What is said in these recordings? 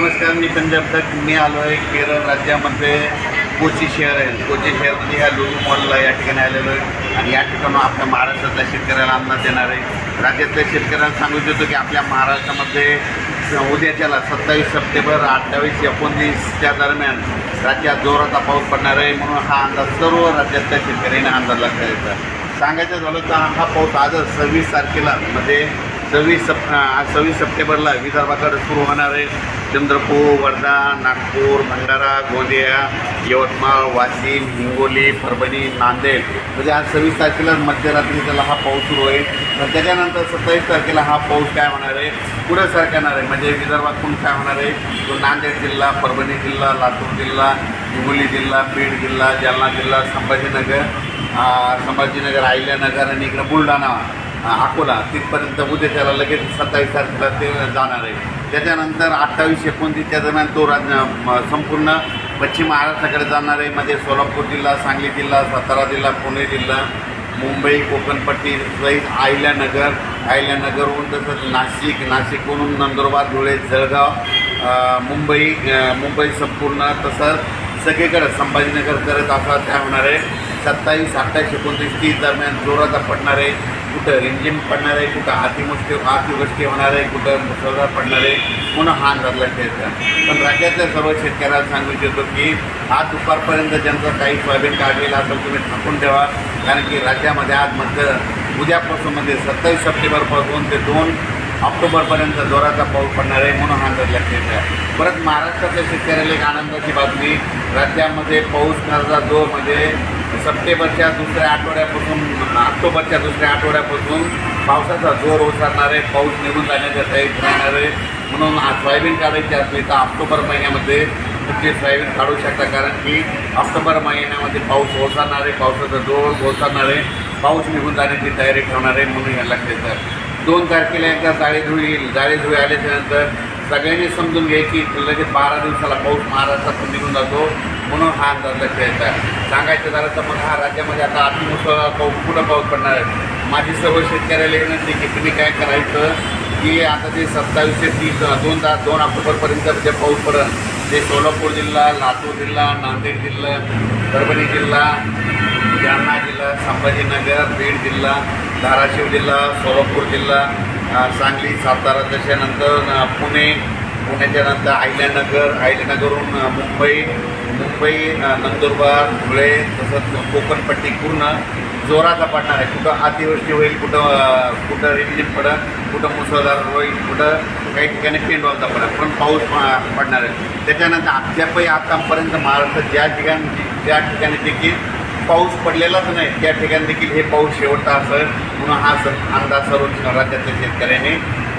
नमस्कार मी संजय तक मी आलो आहे केरळ राज्यामध्ये कोची शहर आहे. कोची शहरमध्ये ह्या लुलू मॉलला या ठिकाणी आलेलो आहे. आणि या ठिकाणी आपल्या महाराष्ट्रातल्या शेतकऱ्याला अन्नात देणार आहे. राज्यातल्या शेतकऱ्याला सांगू इच्छितो की आपल्या महाराष्ट्रामध्ये उद्याच्याला सत्तावीस सप्टेंबर अठ्ठावीस एकोणतीसच्या दरम्यान राज्यात जोराचा पाऊस पडणार आहे. म्हणून हा अंदाज सर्व राज्यातल्या शेतकऱ्यांना अंदाज लक्षात येतात सांगायचं झालं तर हा पाऊस आजच सव्वीस तारखेला म्हणजे सव्वीस सप आज सव्वीस सप्टेंबरला विदर्भाकडे सुरू होणार आहे. चंद्रपूर वर्धा नागपूर भंडारा गोंदिया यवतमाळ वाशिम हिंगोली परभणी नांदेड. म्हणजे आज सव्वीस तारखेला मध्यरात्री त्याला हा पाऊस सुरू होईल. तर त्याच्यानंतर सत्तावीस तारखेला हा पाऊस काय होणार आहे? पुढे सरकणार आहे. म्हणजे विदर्भातून काय होणार आहे? तो नांदेड जिल्हा परभणी जिल्हा लातूर जिल्हा हिंगोली जिल्हा बीड जिल्हा जालना जिल्हा संभाजीनगर संभाजीनगर अहिल्यानगर आणि इकडं बुलढाणा. अकोला. तिथपर्यंत उद्याच्याला लगेच सत्तावीस तारखेला ते जाणार आहे. त्याच्यानंतर अठ्ठावीस एकोणतीसच्या दरम्यान तो राज म, संपूर्ण पश्चिम महाराष्ट्राकडे जाणार आहे. मध्ये सोलापूर जिल्हा सांगली जिल्हा सातारा जिल्हा पुणे जिल्हा मुंबई कोकणपट्टी सहित अहिल्यानगर अहिल्यानगरहून तसंच नाशिक नाशिकहून नंदुरबार धुळे जळगाव मुंबई मुंबई संपूर्ण तसंच सगळीकडे संभाजीनगर करत असा त्या होणार आहे. सत्तावीस अठ्ठावीस एकोणतीस तीस दरम्यान जोराचा पडणार आहे. कुठं रिमझिम पडणार आहे कुठं अतिमुष्टी अतिवृष्टी होणार आहे कुठं मुसळधार पडणार आहे म्हणून हा अंदाज लक्षात पण राज्यातल्या सर्व शेतकऱ्याला सांगू इच्छितो की आज दुपारपर्यंत ज्यांचा काही सोयाबीन काढलेला असेल तुम्ही थांबून ठेवा. कारण की राज्यामध्ये आज मध्य उद्यापासून म्हणजे सत्तावीस सप्टेंबरपासून ते दोन ऑक्टोबरपर्यंत जोराचा पाऊस पडणार आहे म्हणून हा अंदाज लक्षात आहे. परत महाराष्ट्रातल्या शेतकऱ्याला एक आनंदाची बातमी राज्यामध्ये पाऊस करता जोर म्हणजे सप्टेंबरच्या दुसऱ्या आठवड्यापासून ऑक्टोबरच्या दुसऱ्या आठवड्यापासून पावसाचा जोर ओसरणार आहे पाऊस निघून जाण्याच्या तयारीत राहणार आहे. म्हणून सोयाबीन काढायची असली तर ऑक्टोबर महिन्यामध्ये तुमचे सोयाबीन काढू शकता? कारण की ऑक्टोबर महिन्यामध्ये पाऊस ओसरणार आहे पावसाचा जोर ओसरणार आहे. पाऊस निघून जाण्याची तयारी ठेवणार आहे म्हणून या लक्षात दोन तारखेला एकदा जाळीधुळी येईल जाळीधुळी आल्याच्यानंतर सगळ्यांनी समजून घ्यायची लगेच बारा दिवसाला पाऊस महाराष्ट्रातून निघून जातो. म्हणून हा अंदाज लक्षात येत सांगायचं झालं तर मग हा राज्यामध्ये आता अतिमुसळधार पाऊस कुठं पाऊस पडणार आहे. माझी सर्व शेतकऱ्याला विनंती की तुम्ही काय करायचं की आता ते सत्तावीस ते तीस दोन तास दोन ऑक्टोबरपर्यंत जे पाऊस पडेल ते सोलापूर जिल्हा लातूर जिल्हा नांदेड जिल्हा परभणी जिल्हा जालना जिल्हा संभाजीनगर बीड जिल्हा धाराशिव जिल्हा सोलापूर जिल्हा सांगली सातारा त्याच्यानंतर पुणे पुण्याच्या नंतर अहिल्यानगर अहिल्यानगरहून मुंबई मुंबई नंदुरबार धुळे तसंच कोकणपट्टी पूर्ण जोराचा पडणार आहे. कुठं अतिवृष्टी होईल कुठं कुठं रिमझिम पडेल कुठं मुसळधार होईल कुठं काही ठिकाणी पेंडवालता पडेल पण पाऊस प- पडणार आहे. त्याच्यानंतर अद्यापही आतापर्यंत महाराष्ट्रात ज्या ठिकाणी ज्या ठिकाणी देखील पाऊस पडलेलाच नाही. त्या ठिकाणी देखील हे पाऊस शेवटचा असेल म्हणून हा स अंदाज सर्व राज्यातल्या शेतकऱ्यांनी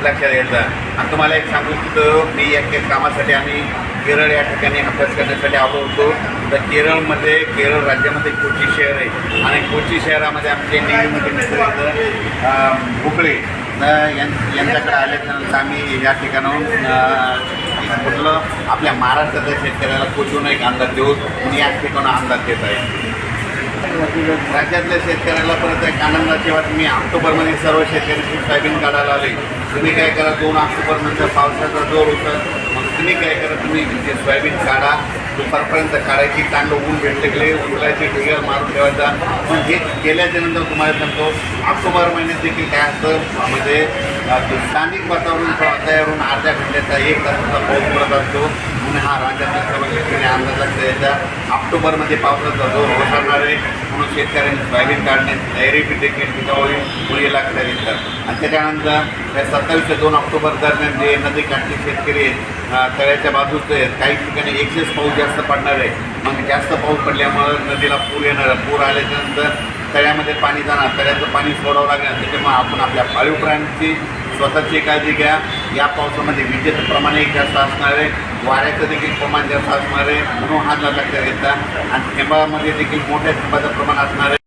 लक्षात घ्यायचा आणि तुम्हाला एक सांगू इच्छितो मी या कामासाठी आम्ही केरळ या ठिकाणी अभ्यास करण्यासाठी आलो होतो. तर केरळमध्ये केरळ राज्यामध्ये कोची शहर आहे. आणि कोची शहरामध्ये आमचे नेहमीमध्ये मित्र भुकळे यां- यांच्याकडे आल्याच्यानंतर आम्ही या ठिकाणाहून म्हटलं आपल्या महाराष्ट्रातल्या शेतकऱ्याला कोचून एक अंदाज देऊ. मी या ठिकाणा अंदाज देत आहे. राज्यातल्या शेतकऱ्याला परत एक आनंदाची बातमी ऑक्टोबरमध्ये सर्व शेतकऱ्यांची सोयाबीन काढायला आले तुम्ही काय करा दोन ऑक्टोबरनंतर पावसाचा जोर होता. मग तुम्ही काय करा तुम्ही जे सोयाबीन काढा. दुपारपर्यंत काढायची चांगलं ऊन भेटले गेले उन्हाळ्याचे ढिगर मारून ठेवायचा. पण हे केल्याच्यानंतर तुम्हाला सांगतो ऑक्टोबर महिन्यात देखील काय असतं म्हणजे स्थानिक वातावरण तयार होऊन अर्ध्या घंट्याचा एक तासाचा पाऊस पडत असतो. म्हणून हा राज्यातला सर्व शेतकरी अंदाज ऑक्टोबरमध्ये पावसाचा जोर ओसरणार आहे. म्हणून शेतकऱ्यांनी सोयाबीन काढणे डायरेक्ट देखील ठिकाणी मुली लक्षात घेतलं आणि त्याच्यानंतर या सत्तावीस ते दोन ऑक्टोबर दरम्यान जे नदी काठचे शेतकरी आहेत तळ्याच्या बाजूचे आहेत काही ठिकाणी एकशेच पाऊस जास्त पडणार आहे. मग जास्त पाऊस पडल्यामुळं नदीला पूर येणार पूर आल्याच्यानंतर तळ्यामध्ये पाणी जाणार तळ्याचं पाणी सोडावं लागणार. त्याच्यामुळे आपण आपल्या पाळीव प्राण्यांची स्वतःची काळजी घ्या. या पावसामध्ये विजेचं प्रमाण एक जास्त असणार आहे. वाऱ्याचं देखील प्रमाण जास्त असणार आहे. म्हणून हा लक्षात घेतला आणि थेंबामध्ये देखील मोठ्या थेंबाचं प्रमाण असणार आहे.